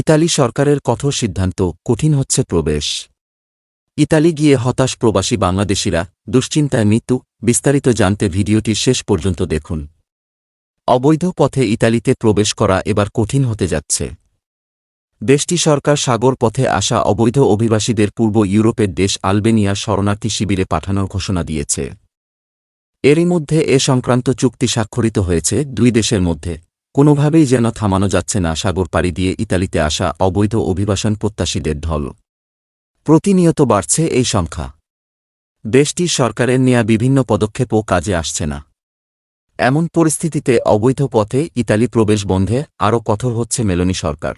Italy সরকারের কঠোর সিদ্ধান্ত, কঠিন হচ্ছে প্রবেশ। ইতালি গিয়ে হতাশ প্রবাসী বাংলাদেশিরা, দুশ্চিন্তায় মৃত্যু, বিস্তারিত জানতে ভিডিওটি শেষ পর্যন্ত দেখুন। অবৈধ পথে ইতালিতে প্রবেশ করা এবার কঠিন হতে যাচ্ছে। দেশটি সরকার সাগর পথে আসা অবৈধ অভিবাসীদের পূর্ব ইউরোপের দেশ আলবেনিয়া শরণার্থী শিবিরে পাঠানোর ঘোষণা দিয়েছে। এরই মধ্যে এ সংক্রান্ত চুক্তি স্বাক্ষরিত হয়েছে দুই দেশের মধ্যে। কোনোভাবেই যেন থামানো যাচ্ছে না সাগর পাড়ি দিয়ে ইতালিতে আসা অবৈধ অভিবাসন প্রত্যাশীদের ঢল। প্রতিনিয়ত বাড়ছে এই সংখ্যা। দেশটির সরকারের নেয়া বিভিন্ন পদক্ষেপও কাজে আসছে না। এমন পরিস্থিতিতে অবৈধ পথে ইতালি প্রবেশ বন্ধে আরও কঠোর হচ্ছে মেলোনি সরকার।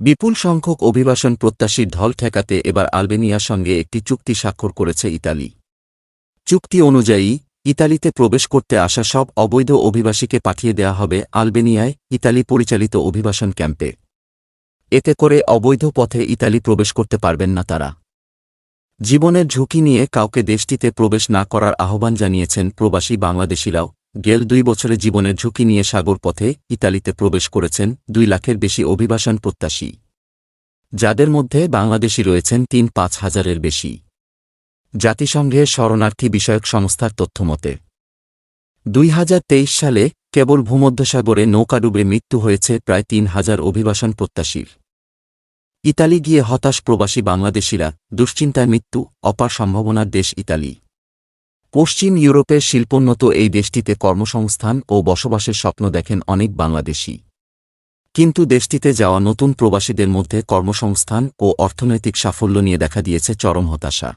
বিপুল সংখ্যক অভিবাসন প্রত্যাশীর ঢল ঠেকাতে এবার আলবেনিয়ার সঙ্গে একটি চুক্তি স্বাক্ষর করেছে ইতালি। চুক্তি অনুযায়ী ইতালিতে প্রবেশ করতে আসা সব অবৈধ অভিবাসীকে পাঠিয়ে দেয়া হবে আলবেনিয়ায় ইতালি পরিচালিত অভিবাসন ক্যাম্পে। এতে করে অবৈধ পথে ইতালি প্রবেশ করতে পারবেন না তারা। জীবনের ঝুঁকি নিয়ে কাউকে দেশটিতে প্রবেশ না করার আহ্বান জানিয়েছেন প্রবাসী বাংলাদেশিরাও। গেল দুই বছরে জীবনের ঝুঁকি নিয়ে সাগর পথে ইতালিতে প্রবেশ করেছেন দুই লাখের বেশি অভিবাসন প্রত্যাশী। যাদের মধ্যে বাংলাদেশি রয়েছেন তিন পাঁচ হাজারের বেশি। জাতিসংঘের শরণার্থী বিষয়ক সংস্থার তথ্যমতে, দুই হাজার তেইশ সালে কেবল ভূমধ্যসাগরে নৌকাডুবে মৃত্যু হয়েছে প্রায় তিন হাজার অভিবাসন প্রত্যাশীর। ইতালি গিয়ে হতাশ প্রবাসী বাংলাদেশিরা দুশ্চিন্তায় মৃত্যু, অপার সম্ভাবনার দেশ ইতালি। পশ্চিম ইউরোপের শিল্পোন্নত এই দেশটিতে কর্মসংস্থান ও বসবাসের স্বপ্ন দেখেন অনেক বাংলাদেশি। কিন্তু দেশটিতে যাওয়া নতুন প্রবাসীদের মধ্যে কর্মসংস্থান ও অর্থনৈতিক সাফল্য নিয়ে দেখা দিয়েছে চরম হতাশা।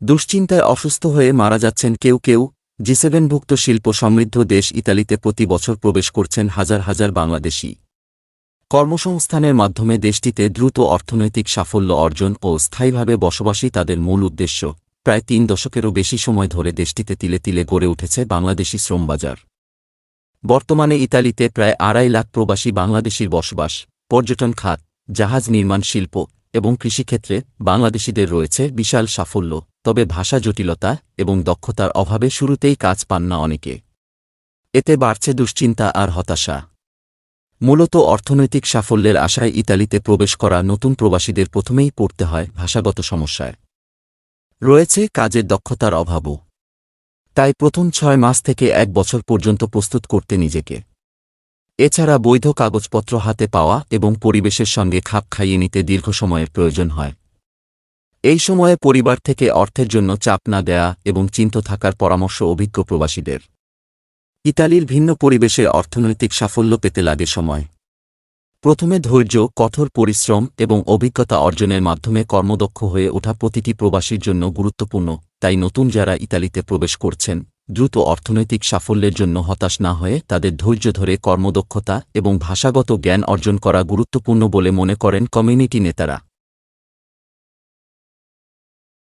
দুশ্চিন্তায় অসুস্থ হয়ে মারা যাচ্ছেন কেউ কেউ। জি সেভেনভুক্ত শিল্প সমৃদ্ধ দেশ ইতালিতে প্রতি বছর প্রবেশ করছেন হাজার হাজার বাংলাদেশি। কর্মসংস্থানের মাধ্যমে দেশটিতে দ্রুত অর্থনৈতিক সাফল্য অর্জন ও স্থায়ীভাবে বসবাসই তাদের মূল উদ্দেশ্য। প্রায় তিন দশকেরও বেশি সময় ধরে দেশটিতে তিলে তিলে গড়ে উঠেছে বাংলাদেশি শ্রমবাজার। বর্তমানে ইতালিতে প্রায় আড়াই লাখ প্রবাসী বাংলাদেশির বসবাস, পর্যটন খাত, জাহাজ নির্মাণ শিল্প এবং কৃষিক্ষেত্রে বাংলাদেশিদের রয়েছে বিশাল সাফল্য। তবে ভাষা জটিলতা এবং দক্ষতার অভাবে শুরুতেই কাজ পান না অনেকে। এতে বাড়ছে দুশ্চিন্তা আর হতাশা। মূলত অর্থনৈতিক সাফল্যের আশায় ইতালিতে প্রবেশ করা নতুন প্রবাসীদের প্রথমেই পড়তে হয় ভাষাগত সমস্যায়। রয়েছে কাজের দক্ষতার অভাবও। তাই প্রথম ছয় মাস থেকে এক বছর পর্যন্ত প্রস্তুত করতে নিজেকে। এছাড়া বৈধ কাগজপত্র হাতে পাওয়া এবং পরিবেশের সঙ্গে খাপ খাইয়ে নিতে দীর্ঘ সময়ের প্রয়োজন হয়। এই সময়ে পরিবার থেকে অর্থের জন্য চাপ না দেয়া এবং চিন্ত থাকার পরামর্শ অভিজ্ঞ প্রবাসীদের। ইতালির ভিন্ন পরিবেশে অর্থনৈতিক সাফল্য পেতে লাগে সময়। প্রথমে ধৈর্য, কঠোর পরিশ্রম এবং অভিজ্ঞতা অর্জনের মাধ্যমে কর্মদক্ষ হয়ে ওঠা প্রতিটি প্রবাসীর জন্য গুরুত্বপূর্ণ, তাই নতুন যারা ইতালিতে প্রবেশ করছেন, দ্রুত অর্থনৈতিক সাফল্যের জন্য হতাশ না হয়ে তাদের ধৈর্য ধরে কর্মদক্ষতা এবং ভাষাগত জ্ঞান অর্জন করা গুরুত্বপূর্ণ বলে মনে করেন কমিউনিটি নেতারা।